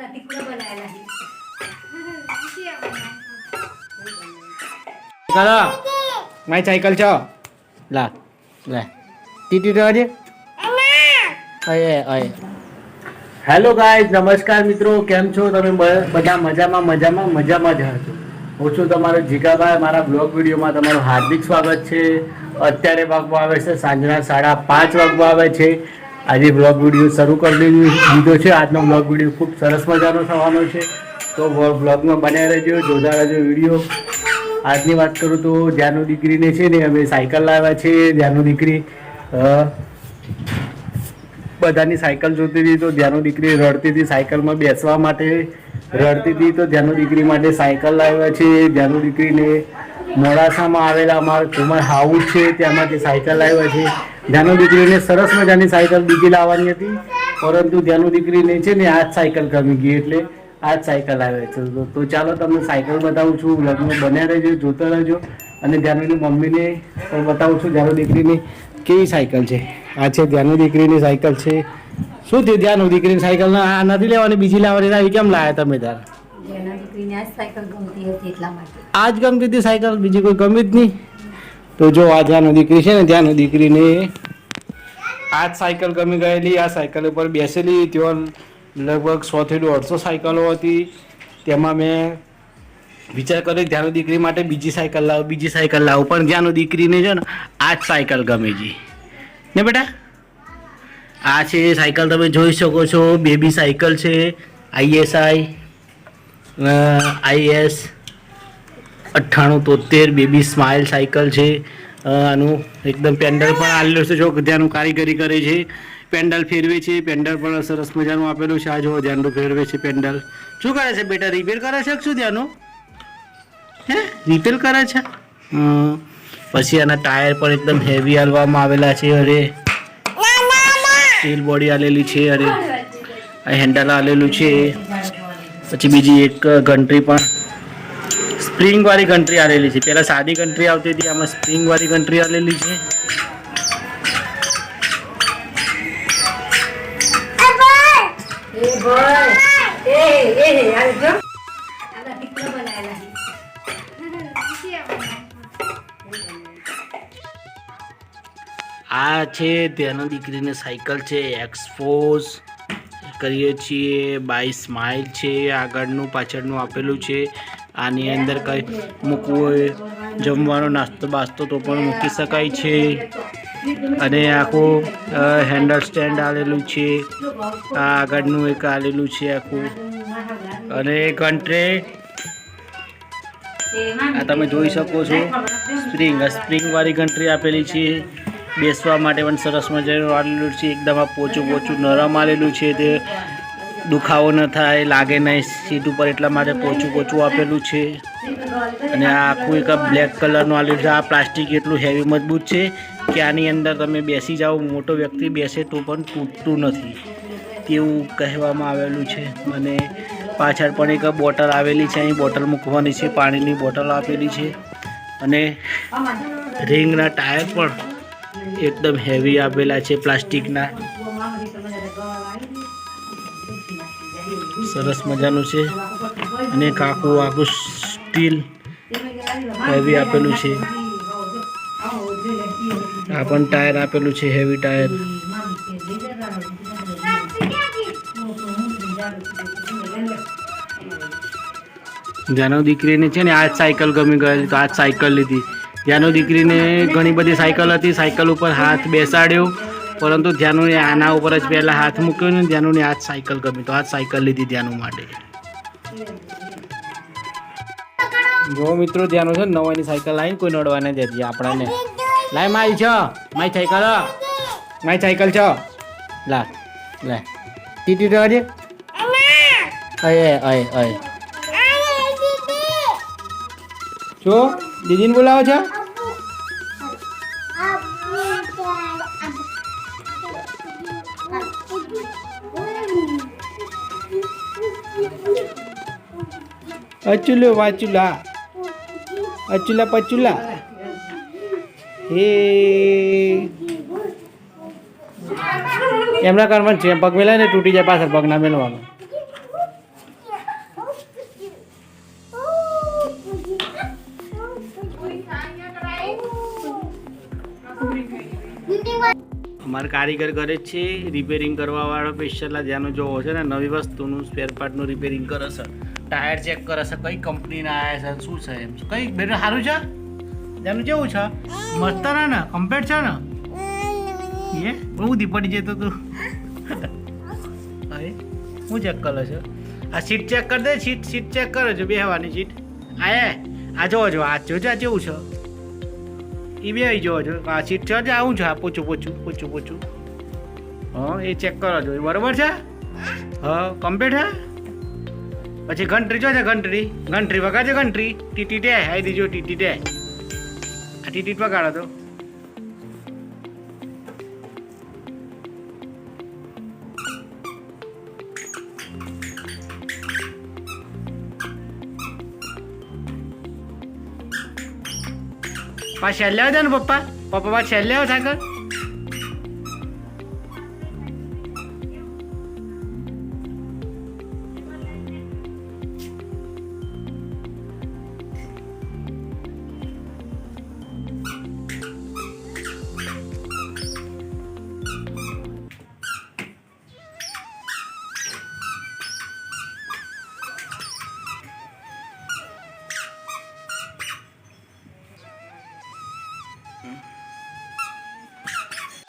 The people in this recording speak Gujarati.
आता तिकडं बनायला आहे. કરો મારી સાયકલ છો લા લે ટીટી તો હજી અય અય હેલો ગાઈઝ નમસ્કાર મિત્રો કેમ છો તમે બ- બધા મજામાં મજામાં મજામાં જ હશો હું છું તમારો જીગાભાઈ મારા બ્લોગ વિડીયોમાં તમારું હાર્દિક સ્વાગત છે અત્યારે વાગવા આવે છે સાંજના સાડા પાંચ વાગવા આવે છે આજે બ્લોગ વીડિયો શરૂ કરી દીધું. છે, આજનો બ્લોગ વીડિયો ખૂબ સરસ મજાનો થવાનો છે. તો બ્લોગમાં બનાવી રહેજો, જોતા રહેજો વીડિયો આજની વાત કરું તો જ્યાંનું દીકરીને છે ને, અમે સાયકલ લાવ્યા છે, જ્યાંનું દીકરી બધાની સાયકલ જોતી હતી તો ધ્યાનો દીકરી રડતી હતી સાયકલમાં બેસવા માટે. રડતી હતી તો ધ્યાનો દીકરી માટે સાયકલ લાવ્યા છે ધ્યાનો દીકરીને મોડાસામાં આવેલા અમારા કુમાર હાઉસ છે ત્યાંમાંથી સાયકલ લાવ્યા છે. ધ્યાનો દીકરીને સરસ મજાની સાયકલ બીજી લાવવાની હતી, પરંતુ ધ્યાનો દીકરીને છે ને આ જ સાયકલ ગમી ગઈ એટલે આ જ સાયકલ આવે છે. તો- ચાલો તમને સાયકલ બતાવું છું, લગ્ન બન્યા રહેજો, જોતા રહેજો, અને ધ્યાનોની મમ્મીને બતાવું છું ધ્યાનો દીકરીની કેવી સાયકલ છે. આ છે ધ્યાનો દીકરીની સાયકલ છે. શું થયું? ધ્યાનો દીકરીની સાયકલ આ નથી લેવાની, બીજી લાવવાની આવી કેમ લાવ્યા તમે તાર? આ સાયકલ ગમતી હતી એટલા માટે. આ ગમતી હતી સાયકલ, બીજી કોઈ ગમી જ નહીં. તો જો આ ધ્યાનો દીકરી છે ને, ત્યાંનો દીકરીને આજ સાયકલ ગમી ગયેલી, આ સાયકલ ઉપર બેસેલી. ત્યાં લગભગ સો થી દોઢસો સાયકલો હતી. તેમાં મેં વિચાર કર્યો ત્યાંનો દીકરી માટે બીજી સાયકલ લાવું, બીજી સાયકલ લાવું. પણ ત્યાંનો દીકરીને છે ને આ જ સાયકલ ગમે છે ને બેટા? આ છે સાયકલ તમે જોઈ શકો છો, બેબી સાયકલ છે આઈએસઆઈ આઈએસ અઠ્ઠાણું તોતેર બેબી સ્માઇલ સાયકલ છે. આનું એકદમ પેન્ડલ પણ આવેલું છે. જો ત્યાંનું કારીગરી કરે છે. પેન્ડલ ફેરવે છે. પેન્ડલ પણ સરસ મજાનું આપેલું છે. આ જો ધ્યાનનું ફેરવે છે પેન્ડલ. શું કરે છે બેટા? રિપેર કરે છે શું ધ્યાનું હે? રિપેર કરે છે. પછી આના ટાયર પણ એકદમ હેવી હાલવામાં આવેલા છે. અરે સ્ટીલ બોડી આલેલી છે. અરે આ હેન્ડલ આલેલું છે. પછી બીજી એક ઘંટરી પણ સ્પ્રિંગવાળી ઘંટરી આવેલી છે. પહેલાં સાદી ઘંટરી આવતી હતી, આમાં સ્પ્રિંગવાળી ઘંટરી આવેલી છે. આ છે તેનો દીકરીને સાયકલ છે એક્સપોઝ કરીએ છીએ. બાય સ્માઇલ છે. આગળનું, પાછળનું આપેલું છે. આની અંદર કંઈ મૂકવું હોય, જમવાનો નાસ્તો બાસ્તો તો પણ મૂકી શકાય છે. અને આખું હેન્ડલ સ્ટેન્ડ આવેલું છે. આ આગળનું એક આવેલું છે આખું. અને ઘંટરે આ તમે જોઈ શકો છો. સ્પ્રિંગ સ્પ્રિંગવાળી સ્પ્રિંગ વાળી ઘંટરી આપેલી છે. બેસવા માટે પણ સરસ મજાનું આલેલું છે. એકદમ આ પોચું પોચું નરમ આલેલું છે તે. દુખાવો ન થાય, લાગે નહીં, સીટ ઉપર એટલા માટે પોચું પોચું આપેલું છે. અને આ આખું એક બ્લેક કલરનું આલેલું છે. આ પ્લાસ્ટિક એટલું હેવી મજબૂત છે કે આની અંદર તમે બેસી જાઓ, મોટો વ્યક્તિ બેસે તો પણ તૂટતું નથી. તેવું કહેવામાં આવેલું છે. અને પાછળ પણ એક બોટલ આવેલી છે. અહીં બોટલ મૂકવાની છે. પાણીની બોટલ આપેલી છે. અને રિંગના ટાયર પણ એકદમ હેવી આપેલા છે પ્લાસ્ટિકના. સરસ મજાનું છે. અને કાકું આખું સ્ટીલ હેવી આપેલું છે. આ પણ ટાયર આપેલું છે હેવી ટાયર જાનો દીકરીને છે ને આ જ સાયકલ ગમી ગયેલી તો આ જ સાયકલ લીધી. જાનો દીકરીને ઘણી બધી સાયકલ હતી. સાયકલ ઉપર હાથ બેસાડ્યો. પરંતુ ધ્યાનુને આના ઉપર જ પહેલાં હાથ મૂક્યો ને ધ્યાનુને જ સાયકલ ગમી. તો જ સાયકલ લીધી ધ્યાનુ માટે. જો મિત્રો, ધ્યાનો છે નવાની સાયકલ લાવીને કોઈ નડવા નહીં દેતી આપણાને. લાય મારી છો. મારી સાયકલ. મારી સાયકલ છો. લા, લે. ટીટી હજી. અય અય અય. જો, દીદીને બોલાવો છો. અચુલો વાચુલા. અચુલા પચુલા. હે. એમના છે પગ મેલાય ને તૂટી જાય પાછળ પગ ના અમારે કારીગર ઘરે જ છે રિપેરિંગ કરવાવાળો સ્પેશિયલ જેનો જોવો છે ને નવી વસ્તુનું સ્પેર પાર્ટનું રિપેરિંગ કરે છે. ટાયર ચેક કરે છે કઈ કંપનીના આવ્યા છે શું છે એમ. કઈ બેટા સારું છે? જેનું કેવું છે? મસ્ત ના ને? કમ્પેર છે ને? એ બહુ દીપડી જતો તું. હવે હું ચેક કરે છે? આ સીટ ચેક કરી દે સીટ સીટ ચેક કરે છે બેહવાની સીટ આ આ જોવો જો આ જોજો આ જેવું છે. એ બે આવી જો. છો આ સીટ છે આવું છે આ પૂછું પૂછું પૂછું પૂછું હા, એ ચેક કરો છો બરોબર છે? હા કમ્પ્લીટ હે? પછી ઘંટરી જો છે ઘંટરી ઘંટરી વગાડજો ઘંટરી ટીટી ટે આવી દીજો ટીટી ટે આ ટીટી વગાડો તો. પાછા છેલ્લે આવજો ને પપ્પા પપ્પા પાછા છેલ્લે આવો સાકર